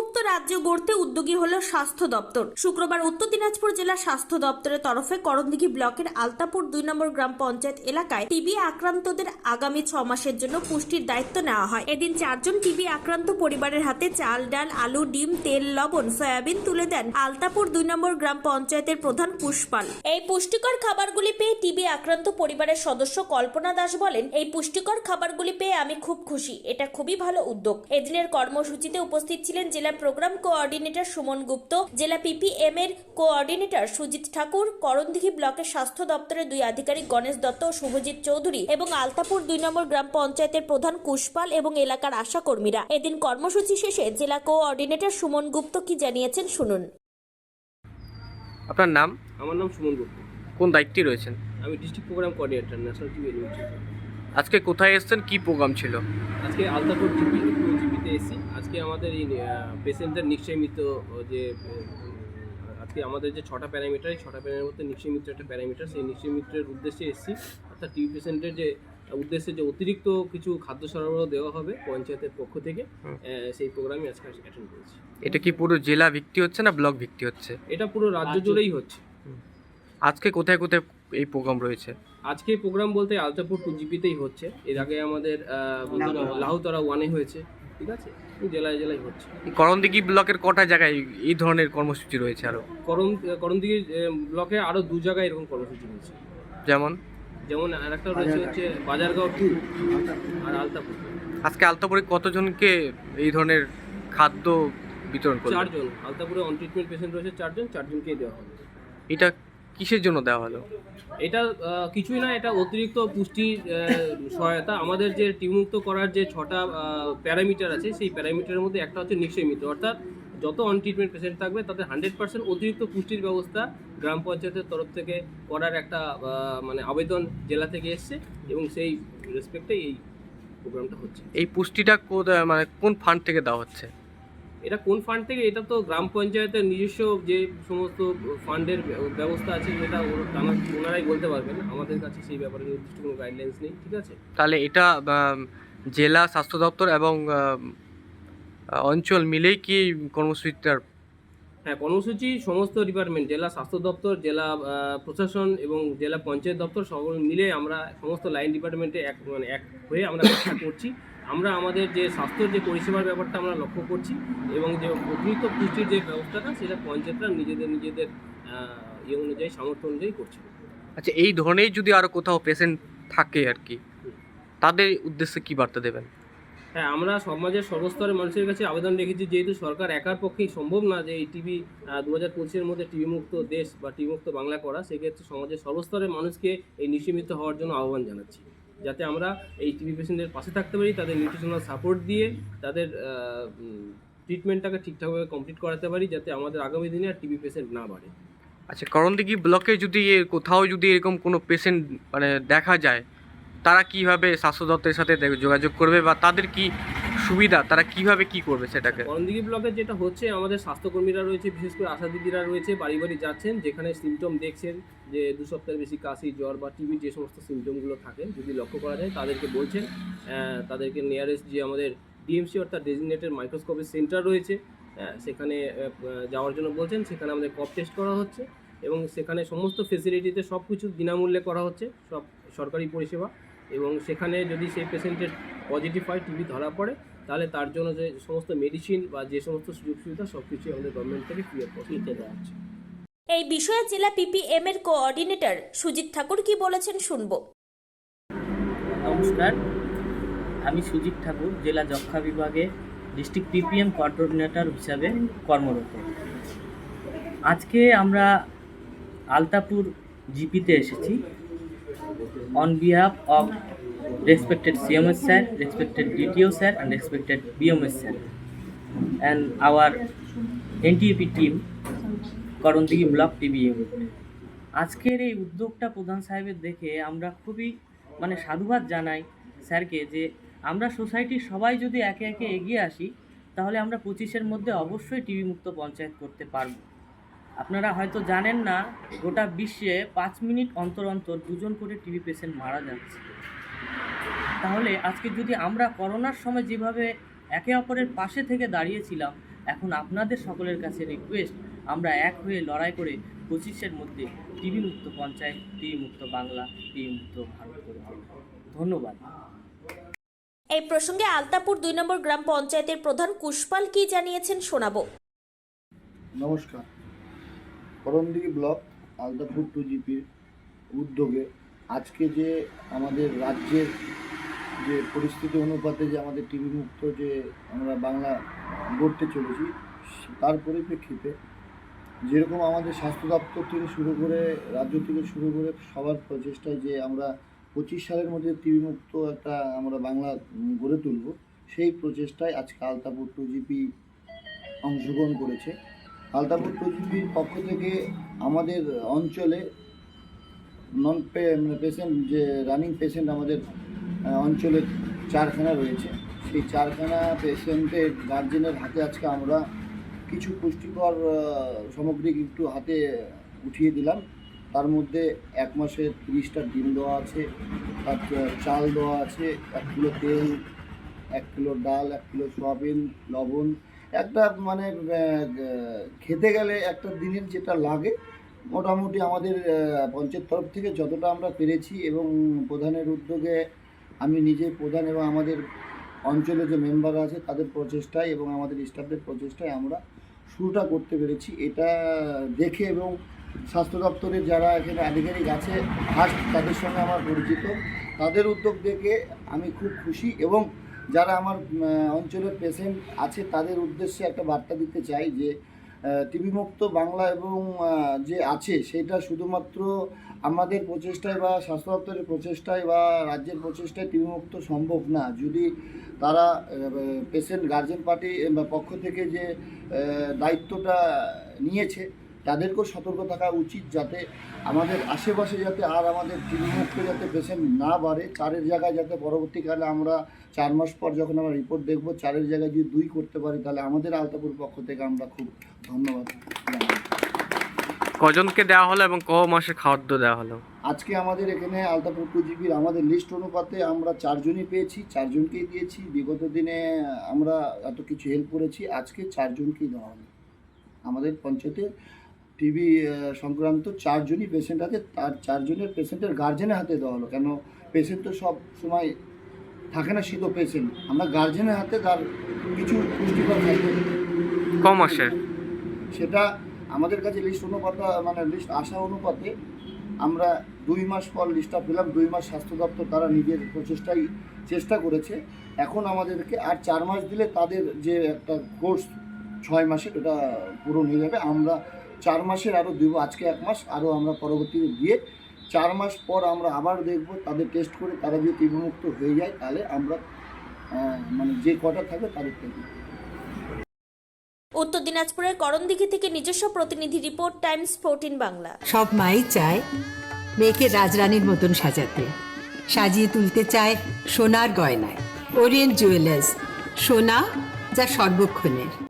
মুক্ত রাজ্য গড়তে উদ্যোগী হল স্বাস্থ্য দপ্তর। শুক্রবার উত্তর দিনাজপুর জেলা স্বাস্থ্য দপ্তরের তরফে করণদিঘি ব্লকের আলতাপুর দুই নম্বর গ্রাম পঞ্চায়েত এলাকায় টিবি আক্রান্তদের আগামী ছ মাসের জন্য পুষ্টির দায়িত্ব নেওয়া হয়। এদিন চারজন টিবি আক্রান্ত পরিবারের হাতে চাল, ডাল, আলু, ডিম, তেল, লবণ, সয়াবিন তুলে দেন আলতাপুর দুই নম্বর গ্রাম পঞ্চায়েতের প্রধান পুষ্পাল। এই পুষ্টিকর খাবারগুলি পেয়ে টিবি আক্রান্ত পরিবারের সদস্য কল্পনা দাস বলেন, এই পুষ্টিকর খাবারগুলি পেয়ে আমি খুব খুশি। এটা খুবই ভালো উদ্যোগ। এদিনের কর্মসূচিতে উপস্থিত ছিলেন জেলা প্রোগ্রাম কোঅর্ডিনেটর সুমন গুপ্ত জেলা পিপিএম এর কোঅর্ডিনেটর সুজিত ঠাকুর করণদিঘি ব্লকের স্বাস্থ্য দপ্তরের দুই আধিকারিক গণেশ দত্ত ও শুভজিৎ চৌধুরী এবং আলতাপুর দুই নম্বর গ্রাম পঞ্চায়েতের প্রধান কুশপাল এবং এলাকার আশা কর্মীরা এদিন কর্মসূচি শেষে জেলা কোঅর্ডিনেটর সুমন গুপ্ত কি জানিয়েছেন শুনুন। আপনার নাম? আমার নাম সুমন গুপ্ত। কোন দায়িত্বে রয়েছেন? আমি district programme coordinator national TV আজকে কোথায় এসেছেন? কি প্রোগ্রাম ছিল? আজকে আলতাপুর জিপি এসেছি আজকে আমাদের এই পেশেন্টদের নিশ্চয় মিত্র যে আজকে আমাদের যে ছটা প্যারামিটার এই ছটা প্যারামিটার মধ্যে নিশ্চয় মিত্র একটা প্যারামিটার। সেই নিশ্চয় মিত্রের উদ্দেশ্যে এসেছি অর্থাৎ টিভি পেশেন্টের যে উদ্দেশ্যে যে অতিরিক্ত কিছু খাদ্য সরবরাহ দেওয়া হবে পঞ্চায়েতের পক্ষ থেকে সেই প্রোগ্রামে আজকে অ্যাটেন্ড করেছি। এটা কি পুরো জেলা ভিত্তি হচ্ছে না ব্লক ভিত্তি হচ্ছে? এটা পুরো রাজ্য জুড়েই হচ্ছে। আজকে কোথায় কোথায় এই প্রোগ্রাম রয়েছে? আজকে প্রোগ্রাম বলতে আলতাপুর টু জিপিতেই হচ্ছে। এর আগে আমাদের লাহুতরা ওয়ানে হয়েছে। ঠিক আছে? জেলায় জেলায় হচ্ছে। করণদিঘি ব্লকের কটা জায়গায় এই ধরনের কর্মসূচি রয়েছে আরও? করম করমদিঘি ব্লকে আরও দু জায়গায় এরকম কর্মসূচি হয়েছে যেমন? যেমন আরেকটা রয়েছে হচ্ছে বাজারগাঁও টু আর আলতাপুর। আজকে আলতাপুরে কতজনকে এই ধরনের খাদ্য বিতরণ করবে? চারজন। আলতাপুরে অন ট্রিটমেন্ট পেশেন্ট রয়েছে চারজন চারজনকেই দেওয়া হবে। এটা কিসের জন্য দেওয়া হলো? এটা কিছুই না এটা অতিরিক্ত পুষ্টি সহায়তা। আমাদের যে টিমুক্ত করার যে ছটা প্যারামিটার আছে সেই প্যারামিটারের মধ্যে একটা হচ্ছে নিশ্চয় মিত্র। অর্থাৎ যত অন ট্রিটমেন্ট পেশেন্ট থাকবে তাদের হান্ড্রেড পার্সেন্ট অতিরিক্ত পুষ্টির ব্যবস্থা গ্রাম পঞ্চায়েতের তরফ থেকে করার একটা মানে আবেদন জেলা থেকে এসছে এবং সেই রেসপেক্টে এই প্রোগ্রামটা হচ্ছে। এই পুষ্টিটা মানে কোন ফান্ড থেকে দেওয়া হচ্ছে? এটা কোন ফান্ড থেকে? এটা তো গ্রাম পঞ্চায়েতের নিজস্ব যে সমস্ত ফান্ডের ব্যবস্থা আছে সেটা ওনারাই বলতে পারবেন। আমাদের কাছে সেই ব্যাপারে নির্দিষ্ট কোনো গাইডলাইন্স নেই ঠিক আছে? তাহলে এটা জেলা স্বাস্থ্য দপ্তর এবং অঞ্চল মিলেই কি কর্মসূচিটার? হ্যাঁ কর্মসূচি সমস্ত ডিপার্টমেন্ট জেলা স্বাস্থ্য দপ্তর জেলা প্রশাসন এবং জেলা পঞ্চায়েত দপ্তর সকল মিলে আমরা সমস্ত লাইন ডিপার্টমেন্টে এক মানে এক হয়ে আমরা চেষ্টা করছি। আমরা আমাদের যে স্বাস্থ্যর যে পরিষেবার ব্যাপারটা আমরা লক্ষ্য করছি এবং যে অতিরিক্ত পুষ্টির যে ব্যবস্থাটা সেটা পঞ্চায়েতরা নিজেদের নিজেদের ইয়ে অনুযায়ী সামর্থ্য অনুযায়ী করছে। আচ্ছা এই ধরনের যদি আরও কোথাও পেশেন্ট থাকে আর কি তাদের উদ্দেশ্যে কি বার্তা দেবেন? হ্যাঁ আমরা সমাজের সর্বস্তরের মানুষের কাছে আবেদন রেখেছি যেহেতু সরকার একার পক্ষেই সম্ভব না যে এই টিভি দু হাজার পঁচিশের মধ্যে টিভি মুক্ত দেশ বা টিভি মুক্ত বাংলা করা সেক্ষেত্রে সমাজের সর্বস্তরের মানুষকে এই নিশ্চিমিত হওয়ার জন্য আহ্বান জানাচ্ছি। যাতে আমরা এই টিবি পেশেন্টদের পাশে থাকতে পারি, তাদের নিউট্রিশনাল সাপোর্ট দিয়ে তাদের ট্রিটমেন্টটাকে ঠিকঠাকভাবে কমপ্লিট করাতে পারি, যাতে আমাদের আগামী দিনে আর টিবি পেশেন্ট না বাড়ে। আচ্ছা করণদিঘি ব্লকে যদি কোথাও যদি এরকম কোনো পেশেন্ট মানে দেখা যায়, তারা কীভাবে স্বাস্থ্য দপ্তরের সাথে যোগাযোগ করবে বা তাদের কি সুবিধা, তারা কীভাবে কি করবে সেটাকে? করণদিঘি ব্লকে যেটা হচ্ছে, আমাদের স্বাস্থ্যকর্মীরা রয়েছে, বিশেষ করে আশা দিদিরা রয়েছে বাড়ি বাড়ি যাচ্ছেন, যেখানে সিমটম দেখছেন যে দু সপ্তাহের বেশি কাশি, জ্বর বা টিভি যে সমস্ত সিমটমগুলো থাকে, যদি লক্ষ্য করা যায়, তাদেরকে বলছেন তাদেরকে নিয়ারেস্ট যে আমাদের ডিএমসি অর্থাৎ ডেজিগনেটেড মাইক্রোস্কোপের সেন্টার রয়েছে সেখানে যাওয়ার জন্য বলছেন, সেখানে আমাদের কপ টেস্ট করা হচ্ছে এবং সেখানে সমস্ত ফেসিলিটিতে সব কিছু বিনামূল্যে করা হচ্ছে, সব সরকারি পরিষেবা। এবং সেখানে যদি সেই পেশেন্টের পজিটিভ হয় টিভি ধরা পড়ে তাহলে তার জন্য যে সমস্ত মেডিসিন বা যে সমস্ত সুযোগ সুবিধা সব কিছু আমাদের গভর্নমেন্ট থেকে ফ্রি অফ কস্টে দেওয়া হচ্ছে। এই বিষয়ে জেলা পিপিএম এর কোঅর্ডিনেটর সুজিত ঠাকুর কি বলেছেন শুনব। নমস্কার আমি সুজিত ঠাকুর জেলা যক্ষা বিভাগে ডিস্ট্রিক্ট পিপিএম কোঅর্ডিনেটর হিসাবে কর্মরত। আজকে আমরা আলতাপুর জিপিতে এসেছি। On behalf of respected CMS sir respected DTO sir and respected BMS sir and our NTAP team Karandighi block TV আজকের এই উদ্যোগটা প্রধান সাহেবের দেখে আমরা খুবই মানে সাধুবাদ জানাই স্যারকে যে আমরা সোসাইটির সবাই যদি একে একে এগিয়ে আসি, তাহলে আমরা পঁচিশের মধ্যে অবশ্যই টিভি মুক্ত পঞ্চায়েত করতে পারব। আপনারা হয়তো জানেন না গোটা বিশ্বে পাঁচ মিনিট অন্তর অন্তর দুজন করে টিভি পেশেন্ট মারা যাচ্ছে। তাহলে আজকে যদি আমরা করোনার সময় যেভাবে একে অপরের পাশে থেকে দাঁড়িয়েছিলাম এখন আপনাদের সকলের কাছে রিকোয়েস্ট আমরা এক হয়ে লড়াই করে পঁচিশের মধ্যে টিভি মুক্ত পঞ্চায়েত টিভি মুক্ত বাংলা টিভি মুক্ত ভারত করে ধন্যবাদ। এই প্রসঙ্গে আলতাপুর দুই নম্বর গ্রাম পঞ্চায়েতের প্রধান কুশপাল কি জানিয়েছেন শোনাবো। নমস্কার। করমদিঘি ব্লক আলতাপুর টু জিপির উদ্যোগে আজকে যে আমাদের রাজ্যের যে পরিস্থিতি অনুপাতে যে আমাদের টিভি মুক্ত যে আমরা বাংলা গড়তে চলেছি, তার পরিপ্রেক্ষিতে যেরকম আমাদের স্বাস্থ্য দপ্তর থেকে শুরু করে, রাজ্য থেকে শুরু করে সবার প্রচেষ্টায় যে আমরা পঁচিশ সালের মধ্যে টিভি মুক্ত একটা আমরা বাংলা গড়ে তুলব, সেই প্রচেষ্টায় আজকে আলতাপুর টু জিপি অংশগ্রহণ করেছে। আলতাপুর প্রযুক্তির পক্ষ থেকে আমাদের অঞ্চলে নন পেশেন্ট যে রানিং পেশেন্ট আমাদের অঞ্চলে চারখানা রয়েছে। সেই চারখানা পেশেন্টের গার্জেনের হাতে আজকে আমরা কিছু পুষ্টিকর সামগ্রী একটু হাতে উঠিয়ে দিলাম। তার মধ্যে এক মাসে তিরিশটা ডিম দেওয়া আছে, তার চাল দেওয়া আছে, এক কিলো তেল, এক কিলো ডাল, এক কিলো সয়াবিন, লবণ একটা মানে খেতে গেলে একটা দিনের যেটা লাগে, মোটামুটি আমাদের পঞ্চায়েত তরফ থেকে যতটা আমরা পেরেছি এবং প্রধানের উদ্যোগে আমি নিজে প্রধান এবং আমাদের অঞ্চলে যে মেম্বার আছে তাদের প্রচেষ্টায় এবং আমাদের স্টাফদের প্রচেষ্টায় আমরা শুরুটা করতে পেরেছি। এটা দেখে এবং স্বাস্থ্য দপ্তরের যারা এখানে আধিকারিক আছে ফার্স্ট তাদের সঙ্গে আমার পরিচিত। তাদের উদ্যোগ দেখে আমি খুব খুশি এবং যারা আমার অঞ্চলের পেশেন্ট আছে, তাদের উদ্দেশ্যে একটা বার্তা দিতে চাই যে টিভি মুক্ত বাংলা এবং যে আছে, সেটা শুধুমাত্র আমাদের প্রচেষ্টায় বা স্বাস্থ্য দপ্তরের প্রচেষ্টায় বা রাজ্যের প্রচেষ্টায় টিভি মুক্ত সম্ভব না। যদি তারা পেশেন্ট গার্জেন পার্টি পক্ষ থেকে যে দায়িত্বটা নিয়েছে তাদেরকেও সতর্ক থাকা উচিত যাতে আমাদের আশেপাশে যাতে আর আমাদের মুক্ত যাতে পেশেন্ট না বাড়ে চারের জায়গায় যাতে পরবর্তীকালে আমরা চার মাস পর যখন আমরা রিপোর্ট দেখব চারের জায়গায় যদি দুই করতে পারি তাহলে আমাদের আলতাপুর পক্ষ থেকে আমরা খুব ধন্যবাদ কজনকে দেওয়া হলো এবং ক মাসে খাদ্য দেওয়া হলো? আজকে আমাদের এখানে আলতাপুর টু জিবির আমাদের লিস্ট অনুপাতে আমরা চারজনই পেয়েছি চারজনকেই দিয়েছি। বিগত দিনে আমরা এত কিছু হেল্প করেছি আজকে চারজনকেই দেওয়া হলো। আমাদের পঞ্চায়েতে টিবি সংক্রান্ত চারজনই পেশেন্ট আছে তার চারজনের পেশেন্টের গার্জেনের হাতে দেওয়া হলো। কেন? পেশেন্ট তো সব সময় থাকে না শীত পেশেন্ট আমরা গার্জেনের হাতে তার কিছু পুষ্টিকর খাদ্য ক মাসের সেটা আমাদের কাছে লিস্ট অনুপাত মানে লিস্ট আসা অনুপাতে আমরা দুই মাস পর লিস্টটা পেলাম দুই মাস স্বাস্থ্য দপ্তর তারা নিজের প্রচেষ্টাই চেষ্টা করেছে। এখন আমাদেরকে আর চার মাস দিলে তাদের যে একটা কোর্স ছয় মাসের এটা পূরণ হয়ে যাবে। আমরা চার মাসের আরও দেবো আজকে এক মাস আরও আমরা পরবর্তীতে দিয়ে চার মাস পর আমরা আবার দেখব তাদের টেস্ট করে তারা যদি তীব্রমুক্ত হয়ে যায় তাহলে আমরা আহ, মানে যে কটা থাকবে তাদের থেকে উত্তর দিনাজপুরের করণদিঘি থেকে নিজস্ব প্রতিনিধি রিপোর্ট টাইমস ফোরটিন বাংলা। সব মাই চায় মেয়েকে রাজরানীর মতন সাজাতে সাজিয়ে তুলতে চায় সোনার গয়নায়। ওরিয়েন্ট জুয়েলার্স সোনা যা সর্বক্ষণের।